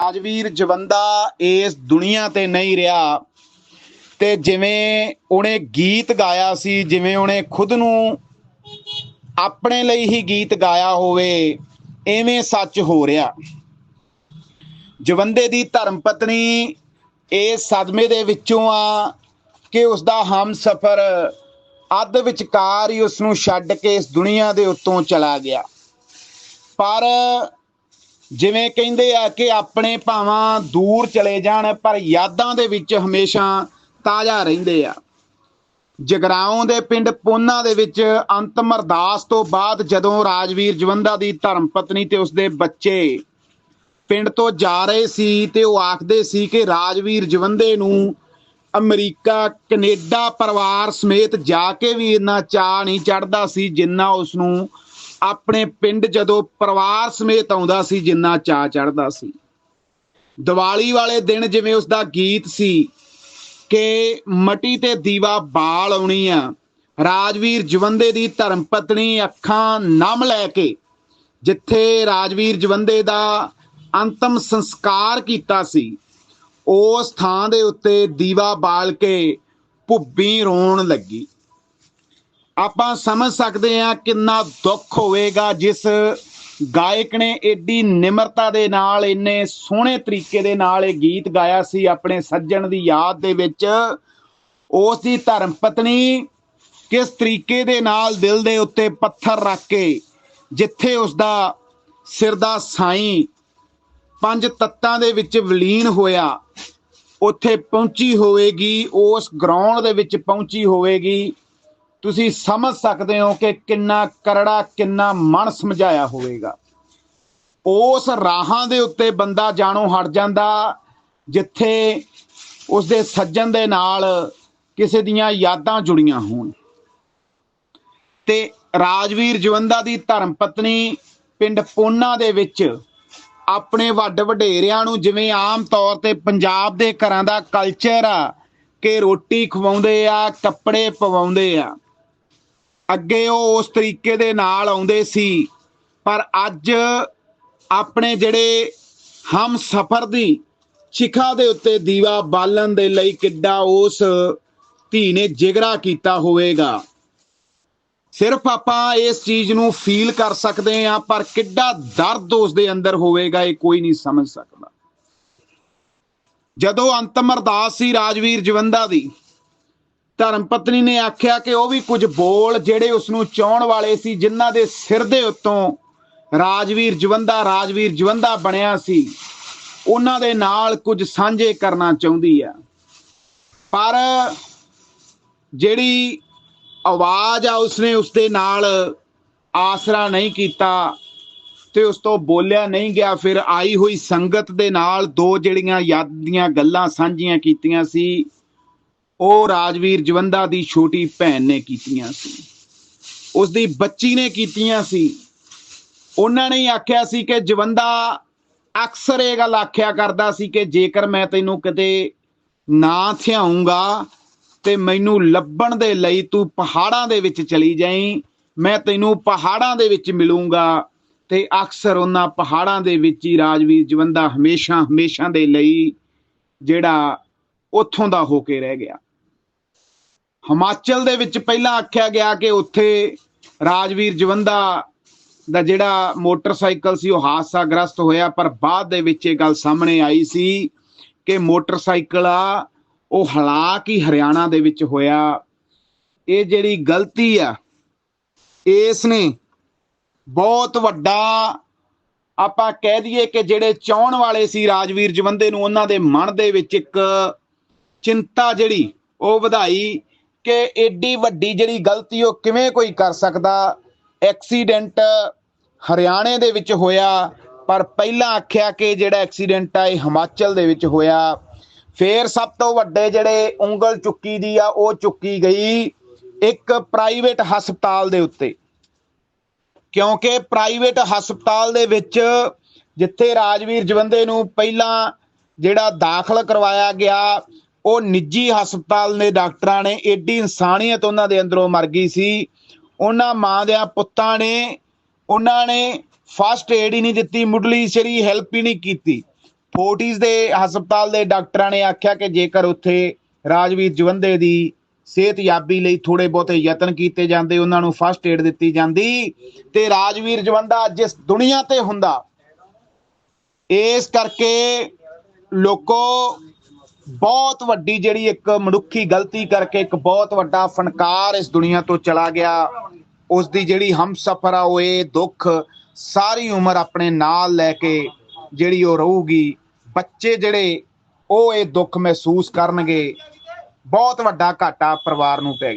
ਰਾਜਵੀਰ ਜਵੰਦਾ ਇਸ ਦੁਨੀਆ ਤੇ ਨਹੀਂ ਰਿਹਾ ਤੇ ਜਿਵੇਂ ਉਹਨੇ ਗੀਤ ਗਾਇਆ ਸੀ, ਜਿਵੇਂ ਉਹਨੇ ਖੁਦ ਨੂੰ ਆਪਣੇ ਲਈ ਹੀ ਗੀਤ ਗਾਇਆ ਹੋਵੇ, ਐਵੇਂ ਸੱਚ ਹੋ ਰਿਹਾ। ਜਵੰਦੇ ਦੀ ਧਰਮ ਪਤਨੀ ਇਸ ਸਦਮੇ ਦੇ ਵਿੱਚੋਂ ਆ ਕਿ ਉਸ ਦਾ ਹਮ ਸਫਰ ਅੱਧ ਵਿਚਕਾਰ ਹੀ ਉਸ ਨੂੰ ਛੱਡ ਕੇ ਇਸ ਦੁਨੀਆ ਦੇ ਉੱਤੋਂ ਚਲਾ ਗਿਆ। ਪਰ ਜਿਵੇਂ ਕਹਿੰਦੇ ਆ ਕਿ ਆਪਣੇ ਭਾਵਾਂ ਦੂਰ ਚਲੇ ਜਾਣ, ਪਰ ਯਾਦਾਂ ਦੇ ਵਿੱਚ ਹਮੇਸ਼ਾ ਤਾਜ਼ਾ ਰਹਿੰਦੇ ਆ। ਜਗਰਾਉਂ ਦੇ ਪਿੰਡ ਪੋਨਾ ਦੇ ਵਿੱਚ ਅੰਤਮ ਅਰਦਾਸ ਤੋਂ ਬਾਅਦ ਜਦੋਂ ਰਾਜਵੀਰ ਜਵੰਦਾ ਦੀ ਧਰਮ ਪਤਨੀ ਤੇ ਉਸਦੇ ਬੱਚੇ ਪਿੰਡ ਤੋਂ ਜਾ ਰਹੇ ਸੀ ਤੇ ਉਹ ਆਖਦੇ ਸੀ ਕਿ ਰਾਜਵੀਰ ਜਵੰਦੇ ਨੂੰ ਅਮਰੀਕਾ, ਕੈਨੇਡਾ ਪਰਿਵਾਰ ਸਮੇਤ ਜਾ ਕੇ ਵੀ ਇੰਨਾ ਚਾਹ ਨਹੀਂ ਚੜਦਾ ਸੀ ਜਿੰਨਾ ਉਸ ਨੂੰ ਆਪਣੇ ਪਿੰਡ ਜਦੋਂ ਪਰਿਵਾਰ ਸਮੇਤ ਆਉਂਦਾ ਸੀ, ਜਿੰਨਾ ਚਾਹ ਚੜਦਾ ਸੀ। ਦੀਵਾਲੀ ਵਾਲੇ ਦਿਨ ਜਿਵੇਂ ਉਸ ਦਾ ਗੀਤ ਸੀ ਕਿ ਮਟੀ ਤੇ ਦੀਵਾ ਬਾਲ ਆਉਣੀ ਆ, ਰਾਜਵੀਰ ਜਵੰਦੇ ਦੀ ਧਰਮ ਪਤਨੀ ਅੱਖਾਂ ਨਮ ਲੈ ਕੇ ਜਿੱਥੇ ਰਾਜਵੀਰ ਜਵੰਦੇ ਦਾ ਅੰਤਮ ਸੰਸਕਾਰ ਕੀਤਾ ਸੀ, ਉਸ ਥਾਂ ਦੇ ਉੱਤੇ ਦੀਵਾ ਬਾਲ ਕੇ ਭੁੱਬੀ ਰੋਣ ਲੱਗੀ। ਆਪਾਂ ਸਮਝ ਸਕਦੇ ਹਾਂ ਕਿੰਨਾ ਦੁੱਖ ਹੋਵੇਗਾ ਜਿਸ ਗਾਇਕ ਨੇ ਏਡੀ ਨਿਮਰਤਾ ਦੇ ਨਾਲ, ਇੰਨੇ ਸੋਹਣੇ ਤਰੀਕੇ ਦੇ ਨਾਲ ਇਹ ਗੀਤ ਗਾਇਆ ਸੀ ਆਪਣੇ ਸੱਜਣ ਦੀ ਯਾਦ ਦੇ ਵਿੱਚ। ਉਸ ਦੀ ਧਰਮ ਪਤਨੀ ਕਿਸ ਤਰੀਕੇ ਦੇ ਨਾਲ ਦਿਲ ਦੇ ਉੱਤੇ ਪੱਥਰ ਰੱਖ ਕੇ ਜਿੱਥੇ ਉਸ ਦਾ ਸਿਰ ਦਾ ਸਾਈਂ ਪੰਜ ਤੱਤਾਂ ਦੇ ਵਿੱਚ ਵਿਲੀਨ ਹੋਇਆ, ਉੱਥੇ ਪਹੁੰਚੀ ਹੋਵੇਗੀ, ਉਸ ਗਰਾਊਂਡ ਦੇ ਵਿੱਚ ਪਹੁੰਚੀ ਹੋਵੇਗੀ। ਤੁਸੀਂ ਸਮਝ ਸਕਦੇ ਹੋ ਕਿ ਕਿੰਨਾ ਕਰੜਾ, ਕਿੰਨਾ ਮਨ ਸਮਝਾਇਆ ਹੋਵੇਗਾ। ਉਸ ਰਾਹਾਂ ਦੇ ਉੱਤੇ ਬੰਦਾ ਜਾਣੋ ਹਟ ਜਾਂਦਾ, ਜਿੱਥੇ ਉਸ ਦੇ ਸੱਜਣ ਦੇ ਨਾਲ ਕਿਸੇ ਦੀਆਂ ਯਾਦਾਂ ਜੁੜੀਆਂ ਹੋਣ। ਤੇ ਰਾਜਵੀਰ ਜਵੰਦਾ ਦੀ ਧਰਮ ਪਤਨੀ ਪਿੰਡ ਪੋਨਾ ਦੇ ਵਿੱਚ ਆਪਣੇ ਵੱਡ ਵਡੇਰਿਆਂ ਨੂੰ ਜਿਵੇਂ ਆਮ ਤੌਰ ਤੇ ਪੰਜਾਬ ਦੇ ਘਰਾਂ ਦਾ ਕਲਚਰ ਆ, ਕਿ ਰੋਟੀ ਖਵਾਉਂਦੇ ਆ, ਕੱਪੜੇ ਪਵਾਉਂਦੇ ਆ। ਅੱਗੇ ਉਹ ਉਸ ਤਰੀਕੇ ਦੇ ਨਾਲ ਆਉਂਦੇ ਸੀ। ਪਰ ਅੱਜ ਆਪਣੇ ਜਿਹੜੇ ਹਮ ਸਫਰ ਦੀ ਸ਼ਿਖਾ ਦੇ ਉੱਤੇ ਦੀਵਾ ਬਾਲਣ ਦੇ ਲਈ ਕਿੱਡਾ ਉਸ ਧੀ ਨੇ ਜਿਗਰਾ ਕੀਤਾ ਹੋਵੇਗਾ। ਸਿਰਫ ਆਪਾਂ ਇਸ ਚੀਜ਼ ਨੂੰ ਫੀਲ ਕਰ ਸਕਦੇ ਹਾਂ, ਪਰ ਕਿੱਡਾ ਦਰਦ ਉਸ ਦੇ ਅੰਦਰ ਹੋਵੇਗਾ ਇਹ ਕੋਈ ਨਹੀਂ ਸਮਝ ਸਕਦਾ। ਜਦੋਂ ਅੰਤਮ ਅਰਦਾਸ ਸੀ ਰਾਜਵੀਰ ਜਵੰਦਾ ਦੀ ਧਰਮ ਪਤਨੀ ਨੇ ਆਖਿਆ ਕਿ ਉਹ ਵੀ ਕੁਝ ਬੋਲ ਜਿਹੜੇ ਉਸ ਨੂੰ ਚਾਹਣ ਵਾਲੇ ਸੀ, ਜਿਨ੍ਹਾਂ ਦੇ ਸਿਰ ਦੇ ਉੱਤੋਂ ਰਾਜਵੀਰ ਜਵੰਦਾ ਰਾਜਵੀਰ ਜਵੰਦਾ ਬਣਿਆ ਸੀ। ਉਹਨਾਂ ਦੇ ਨਾਲ ਕੁਝ ਸਾਂਝੇ ਕਰਨਾ ਚਾਹੁੰਦੀ ਆ। ਪਰ ਜਿਹੜੀ ਆਵਾਜ਼ ਆ, ਉਸਨੇ ਉਸਦੇ ਨਾਲ ਆਸਰਾ ਨਹੀਂ ਕੀਤਾ ਤੇ ਉਸ ਤੋਂ ਬੋਲਿਆ ਨਹੀਂ ਗਿਆ। ਫਿਰ ਆਈ ਹੋਈ ਸੰਗਤ ਦੇ ਨਾਲ ਦੋ ਜਿਹੜੀਆਂ ਯਾਦ ਦੀਆਂ ਗੱਲਾਂ ਸਾਂਝੀਆਂ ਕੀਤੀਆਂ ਸੀ ਉਹ ਰਾਜਵੀਰ ਜਵੰਦਾ ਦੀ ਛੋਟੀ ਭੈਣ ਨੇ ਕੀਤੀਆਂ ਸੀ। ਉਸ ਦੀ ਬੱਚੀ ਨੇ ਕੀਤੀਆਂ ਸੀ। ਉਹਨਾਂ ਨੇ ਹੀ ਆਖਿਆ ਸੀ ਕਿ ਜਵੰਦਾ ਅਕਸਰ ਇਹ ਗੱਲ ਆਖਿਆ ਕਰਦਾ ਸੀ ਕਿ ਜੇਕਰ ਮੈਂ ਤੈਨੂੰ ਕਿਤੇ ਨਾ ਥਿਆਉਂਗਾ ਤੇ ਮੈਨੂੰ ਲੱਭਣ ਦੇ ਲਈ ਤੂੰ ਪਹਾੜਾਂ ਦੇ ਵਿੱਚ ਚਲੀ ਜਾਈਂ, ਮੈਂ ਤੈਨੂੰ ਪਹਾੜਾਂ ਦੇ ਵਿੱਚ ਮਿਲੂੰਗਾ ਤੇ ਅਕਸਰ ਉਹਨਾਂ ਪਹਾੜਾਂ ਦੇ ਵਿੱਚ ਹੀ ਰਾਜਵੀਰ ਜਵੰਦਾ ਹਮੇਸ਼ਾ ਹਮੇਸ਼ਾ ਦੇ ਲਈ ਜਿਹੜਾ ਉੱਥੋਂ ਦਾ ਹੋ ਕੇ ਰਹਿ ਗਿਆ। ਹਿਮਾਚਲ ਦੇ ਵਿੱਚ ਪਹਿਲਾਂ ਆਖਿਆ ਗਿਆ ਕਿ ਉੱਥੇ ਰਾਜਵੀਰ ਜਵੰਦਾ ਦਾ ਜਿਹੜਾ ਮੋਟਰਸਾਈਕਲ ਸੀ, ਉਹ ਹਾਦਸਾਗ੍ਰਸਤ ਹੋਇਆ, ਪਰ ਬਾਅਦ ਦੇ ਵਿੱਚ ਇਹ ਗੱਲ ਸਾਹਮਣੇ ਆਈ ਸੀ ਕਿ ਮੋਟਰਸਾਈਕਲ ਆ, ਉਹ ਹਲਾਕ ਹੀ ਹਰਿਆਣਾ ਦੇ ਵਿੱਚ ਹੋਇਆ। ਇਹ ਜਿਹੜੀ ਗਲਤੀ ਆ, ਇਸ ਨੇ ਬਹੁਤ ਵੱਡਾ, ਆਪਾਂ ਕਹਿ ਦਈਏ ਕਿ ਜਿਹੜੇ ਚਾਹਣ ਵਾਲੇ ਸੀ ਰਾਜਵੀਰ ਜਵੰਦੇ ਨੂੰ, ਉਹਨਾਂ ਦੇ ਮਨ ਦੇ ਵਿੱਚ ਇੱਕ ਚਿੰਤਾ ਜਿਹੜੀ ਉਹ ਵਧਾਈ ਕਿ ਏਡੀ ਵੱਡੀ ਜਿਹੜੀ ਗਲਤੀ ਉਹ ਕਿਵੇਂ ਕੋਈ ਕਰ ਸਕਦਾ? ਐਕਸੀਡੈਂਟ ਹਰਿਆਣੇ ਦੇ ਵਿੱਚ ਹੋਇਆ, ਪਰ ਪਹਿਲਾਂ ਆਖਿਆ ਕਿ ਜਿਹੜਾ ਐਕਸੀਡੈਂਟ ਆ, ਇਹ ਹਿਮਾਚਲ ਦੇ ਵਿੱਚ ਹੋਇਆ। ਫੇਰ ਸਭ ਤੋਂ ਵੱਡੇ ਜਿਹੜੇ ਉਂਗਲ ਚੁੱਕੀ ਦੀ ਆ, ਉਹ ਚੁੱਕੀ ਗਈ ਇੱਕ ਪ੍ਰਾਈਵੇਟ ਹਸਪਤਾਲ ਦੇ ਉੱਤੇ। ਕਿਉਂਕਿ ਪ੍ਰਾਈਵੇਟ ਹਸਪਤਾਲ ਦੇ ਵਿੱਚ ਜਿੱਥੇ ਰਾਜਵੀਰ ਜਵੰਦੇ ਨੂੰ ਪਹਿਲਾਂ ਜਿਹੜਾ ਦਾਖਲ ਕਰਵਾਇਆ ਗਿਆ ਉਹ ਨਿੱਜੀ ਹਸਪਤਾਲ ਦੇ ਡਾਕਟਰਾਂ ਨੇ, ਏਡੀ ਇਨਸਾਨੀਅਤ ਉਹਨਾਂ ਦੇ ਅੰਦਰੋਂ ਮਰ ਗਈ ਸੀ। ਉਹਨਾਂ ਮਾਂ ਦੇ ਪੁੱਤਾਂ ਨੇ, ਉਹਨਾਂ ਨੇ ਫਸਟ ਏਡ ਹੀ ਨਹੀਂ ਦਿੱਤੀ, ਮੁੱਢਲੀ ਸਰੀ ਹੈਲਪ ਹੀ ਨਹੀਂ ਕੀਤੀ। ਫੋਰਟੀਜ਼ ਦੇ ਹਸਪਤਾਲ ਦੇ ਡਾਕਟਰਾਂ ਨੇ ਆਖਿਆ ਕਿ ਜੇਕਰ ਉੱਥੇ ਰਾਜਵੀਰ ਜਵੰਦੇ ਦੀ ਸਿਹਤਯਾਬੀ ਲਈ ਥੋੜੇ ਬਹੁਤੇ ਯਤਨ ਕੀਤੇ ਜਾਂਦੇ, ਉਹਨਾਂ ਨੂੰ ਫਸਟ ਏਡ ਦਿੱਤੀ ਜਾਂਦੀ, ਤੇ ਰਾਜਵੀਰ ਜਵੰਦਾ ਅੱਜ ਇਸ ਦੁਨੀਆ ਤੇ ਹੁੰਦਾ, ਇਸ ਕਰਕੇ ਲੋਕੋ ਬਹੁਤ ਵੱਡੀ ਜਿਹੜੀ ਇੱਕ ਮਨੁੱਖੀ ਗਲਤੀ ਕਰਕੇ ਇੱਕ ਬਹੁਤ ਵੱਡਾ ਫਨਕਾਰ ਇਸ ਦੁਨੀਆ ਤੋਂ ਚਲਾ ਗਿਆ। ਉਸ ਦੀ ਜਿਹੜੀ ਹਮਸਫਰ ਆ, ਉਹ ਇਹ ਦੁੱਖ ਸਾਰੀ ਉਮਰ ਆਪਣੇ ਨਾਲ ਲੈ ਕੇ ਜਿਹੜੀ ਉਹ ਰਹੂਗੀ, ਬੱਚੇ ਜਿਹੜੇ ਉਹ ਇਹ ਦੁੱਖ ਮਹਿਸੂਸ ਕਰਨਗੇ, ਬਹੁਤ ਵੱਡਾ ਘਾਟਾ ਪਰਿਵਾਰ ਨੂੰ ਪੈ ਗਿਆ